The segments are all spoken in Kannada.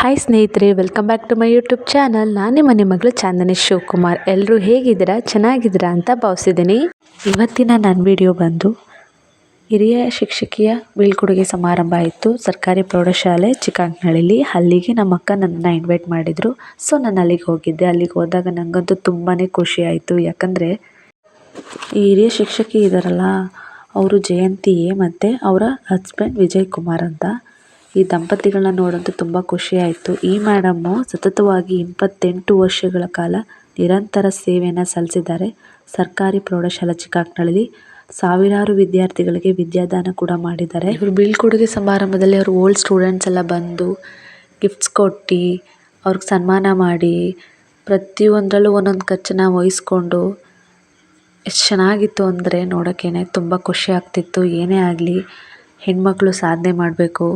ಹಾಯ್ ಸ್ನೇಹಿತರೆ welcome back to my YouTube channel ನಾನೇ ಮನೆ ಮಗಳು ಚಾಂದನಿ ಶಿವಕುಮಾರ್. ಎಲ್ಲರೂ ಹೇಗಿದ್ದೀರಾ? ಚೆನ್ನಾಗಿದ್ದೀರಾ ಅಂತ ಭಾವಿಸಿದ್ದೀನಿ. ಇವತ್ತಿನ ನನ್ನ ವಿಡಿಯೋ ಬಂದು ಹಿರಿಯ ಶಿಕ್ಷಕಿಯ ಬೀಳ್ಕೊಡುಗೆ ಸಮಾರಂಭ ಆಯಿತು. ಸರ್ಕಾರಿ ಪ್ರೌಢಶಾಲೆ ಚಿಕ್ಕಂಗ್ನಳ್ಳಿ ಅಲ್ಲಿಗೆ ನಮ್ಮ ಅಕ್ಕ ನನ್ನನ್ನು ಇನ್ವೈಟ್ ಮಾಡಿದರು. ಸೊ ನಾನು ಅಲ್ಲಿಗೆ ಹೋಗಿದ್ದೆ. ಅಲ್ಲಿಗೆ ಹೋದಾಗ ನನಗಂತೂ ತುಂಬಾ ಖುಷಿ ಆಯಿತು. ಯಾಕಂದರೆ ಈ ಹಿರಿಯ ಶಿಕ್ಷಕಿ ಇದ್ದಾರಲ್ಲ ಅವರು ಜಯಂತಿಯೇ ಮತ್ತು ಅವರ ಹಸ್ಬೆಂಡ್ ವಿಜಯ್ ಕುಮಾರ್ ಅಂತ. ಈ ದಂಪತಿಗಳನ್ನ ತುಂಬಾ ಖುಷಿ ಆಯಿತು. ಈ ಮೇಡಂ ಸತತವಾಗಿ ಇಪ್ಪತ್ತೆಂಟು ವರ್ಷಗಳ ಕಾಲ ನಿರಂತರ ಸೇವೆಯನ್ನು ಸಲ್ಲಿಸಿದ್ದಾರೆ. ಸರ್ಕಾರಿ ಪ್ರೌಢಶಾಲಾ ಚಿಕ್ಕನಾಕ್ನಳ್ಳಿ ಸಾವಿರಾರು ವಿದ್ಯಾರ್ಥಿಗಳಿಗೆ ವಿದ್ಯಾದಾನ ಕೂಡ ಮಾಡಿದ್ದಾರೆ. ಇವರು ಬೀಳ್ಕೊಡುಗೆ ಸಮಾರಂಭದಲ್ಲಿ ಅವರು ಓಲ್ಡ್ ಸ್ಟೂಡೆಂಟ್ಸ್ ಎಲ್ಲ ಬಂದು ಗಿಫ್ಟ್ಸ್ ಕೊಟ್ಟು ಅವ್ರಿಗೆ ಸನ್ಮಾನ ಮಾಡಿ ಪ್ರತಿಯೊಂದರಲ್ಲೂ ಒಂದೊಂದು ಖರ್ಚನ್ನ ವಹಿಸ್ಕೊಂಡು ಎಷ್ಟು ಚೆನ್ನಾಗಿತ್ತು ಅಂದರೆ ನೋಡೋಕ್ಕೇನೆ ತುಂಬ ಖುಷಿ ಆಗ್ತಿತ್ತು. ಏನೇ ಆಗಲಿ ಹೆಣ್ಮಕ್ಳು ಸಾಧನೆ ಮಾಡಬೇಕು.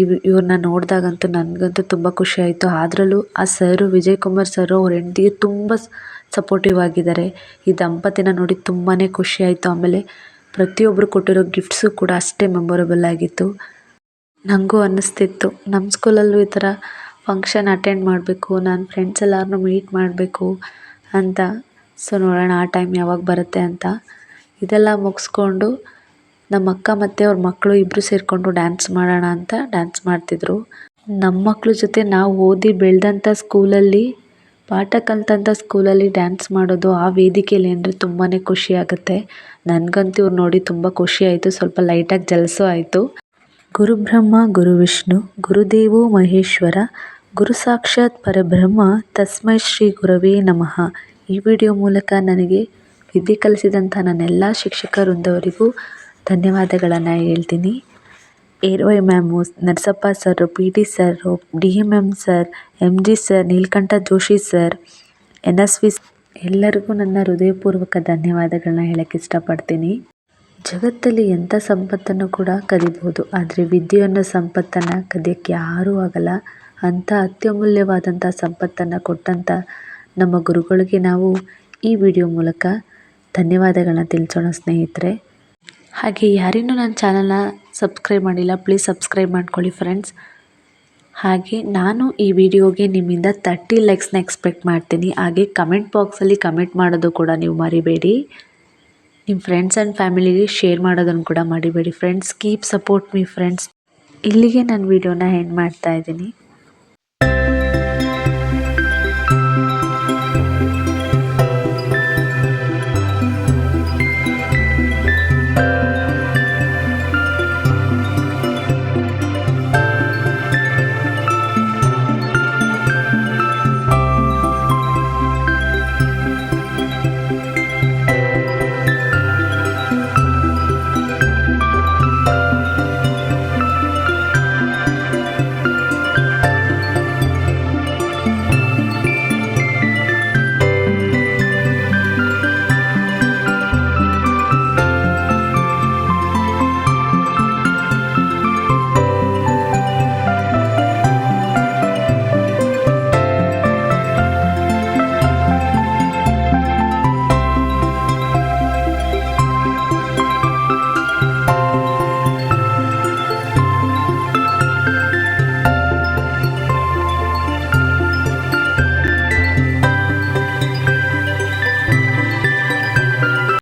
ಇವ್ರನ್ನ ನೋಡಿದಾಗಂತೂ ನನಗಂತೂ ತುಂಬ ಖುಷಿ ಆಯಿತು. ಅದರಲ್ಲೂ ಆ ಸರು ವಿಜಯ್ ಕುಮಾರ್ ಸರು ಅವ್ರ ಹೆಂಡ್ತಿಗೆ ತುಂಬ ಸಪೋರ್ಟಿವ್ ಆಗಿದ್ದಾರೆ. ಈ ದಂಪತಿನ ನೋಡಿ ತುಂಬಾ ಖುಷಿ ಆಯಿತು. ಆಮೇಲೆ ಪ್ರತಿಯೊಬ್ಬರು ಕೊಟ್ಟಿರೋ ಗಿಫ್ಟ್ಸು ಕೂಡ ಅಷ್ಟೇ ಮೆಮೊರೇಬಲ್ ಆಗಿತ್ತು. ನನಗೂ ಅನ್ನಿಸ್ತಿತ್ತು. ನಮ್ಮ ಸ್ಕೂಲಲ್ಲೂ ಈ ಥರ ಫಂಕ್ಷನ್ ಅಟೆಂಡ್ ಮಾಡಬೇಕು ನನ್ನ ಫ್ರೆಂಡ್ಸ್ ಎಲ್ಲರನ್ನೂ ಮೀಟ್ ಮಾಡಬೇಕು ಅಂತ. ಸೊ ನೋಡೋಣ ಆ ಟೈಮ್ ಯಾವಾಗ ಬರುತ್ತೆ ಅಂತ. ಇದೆಲ್ಲ ಮುಗಿಸ್ಕೊಂಡು ನಮ್ಮ ಅಕ್ಕ ಮತ್ತು ಅವ್ರ ಮಕ್ಕಳು ಇಬ್ಬರು ಸೇರಿಕೊಂಡು ಡ್ಯಾನ್ಸ್ ಮಾಡೋಣ ಅಂತ ಡ್ಯಾನ್ಸ್ ಮಾಡ್ತಿದ್ರು. ನಮ್ಮ ಮಕ್ಕಳ ಜೊತೆ ನಾವು ಓದಿ ಬೆಳೆದಂಥ ಸ್ಕೂಲಲ್ಲಿ ಪಾಠ ಕಲಿತಂಥ ಸ್ಕೂಲಲ್ಲಿ ಡ್ಯಾನ್ಸ್ ಮಾಡೋದು ಆ ವೇದಿಕೆಯಲ್ಲಿ ಅಂದರೆ ತುಂಬಾ ಖುಷಿ ಆಗುತ್ತೆ. ನನಗಂತೂ ಇವ್ರು ನೋಡಿ ತುಂಬ ಖುಷಿ ಆಯಿತು, ಸ್ವಲ್ಪ ಲೈಟಾಗಿ ಜಲಸು ಆಯಿತು. ಗುರುಬ್ರಹ್ಮ, ಗುರು ವಿಷ್ಣು, ಗುರುದೇವೋ ಮಹೇಶ್ವರ, ಗುರು ಸಾಕ್ಷಾತ್ ಪರಬ್ರಹ್ಮ, ತಸ್ಮೈ ಶ್ರೀ ಗುರವೇ ನಮಃ. ಈ ವಿಡಿಯೋ ಮೂಲಕ ನನಗೆ ವಿದ್ಯೆ ಕಲಿಸಿದಂಥ ನನ್ನೆಲ್ಲ ಶಿಕ್ಷಕ ವೃಂದವರಿಗೂ ಧನ್ಯವಾದಗಳನ್ನು ಹೇಳ್ತೀನಿ. R Y ma'am, Narasappa sir, P T sir, D M M sir M G sir, Neelakantha Joshi sir, N S V ಎಲ್ಲರಿಗೂ ನನ್ನ ಹೃದಯಪೂರ್ವಕ ಧನ್ಯವಾದಗಳನ್ನ ಹೇಳಕ್ಕೆ ಇಷ್ಟಪಡ್ತೀನಿ. ಜಗತ್ತಲ್ಲಿ ಎಂಥ ಸಂಪತ್ತನ್ನು ಕೂಡ ಕದಿಬೋದು ಆದರೆ ವಿದ್ಯೆಯನ್ನು ಸಂಪತ್ತನ್ನು ಕದಿಯೋಕ್ಕೆ ಯಾರೂ ಆಗಲ್ಲ. ಅಂಥ ಅತ್ಯಮೂಲ್ಯವಾದಂಥ ಸಂಪತ್ತನ್ನು ಕೊಟ್ಟಂಥ ನಮ್ಮ ಗುರುಗಳಿಗೆ ನಾವು ಈ ವಿಡಿಯೋ ಮೂಲಕ ಧನ್ಯವಾದಗಳನ್ನ ತಿಳಿಸೋಣ ಸ್ನೇಹಿತರೆ. ಹಾಗೆ ಯಾರಿನ್ನೂ ನನ್ನ ಚಾನಲ್ನ ಸಬ್ಸ್ಕ್ರೈಬ್ ಮಾಡಿಲ್ಲ ಪ್ಲೀಸ್ ಸಬ್ಸ್ಕ್ರೈಬ್ ಮಾಡ್ಕೊಳ್ಳಿ ಫ್ರೆಂಡ್ಸ್ ಹಾಗೆ ನಾನು ಈ ವಿಡಿಯೋಗೆ ನಿಮ್ಮಿಂದ ತರ್ಟಿ ಲೈಕ್ಸ್ನ ಎಕ್ಸ್ಪೆಕ್ಟ್ ಮಾಡ್ತೀನಿ. ಹಾಗೆ ಕಮೆಂಟ್ ಬಾಕ್ಸಲ್ಲಿ ಕಮೆಂಟ್ ಮಾಡೋದು ಕೂಡ ನೀವು ಮರಿಬೇಡಿ. ನಿಮ್ಮ ಫ್ರೆಂಡ್ಸ್ ಆ್ಯಂಡ್ ಫ್ಯಾಮಿಲಿಗೆ ಶೇರ್ ಮಾಡೋದನ್ನು ಕೂಡ ಮರಿಬೇಡಿ. Friends keep support me friends ಇಲ್ಲಿಗೆ ನಾನು ವಿಡಿಯೋನ ಎಂಡ್ ಮಾಡ್ತಾ ಇದ್ದೀನಿ.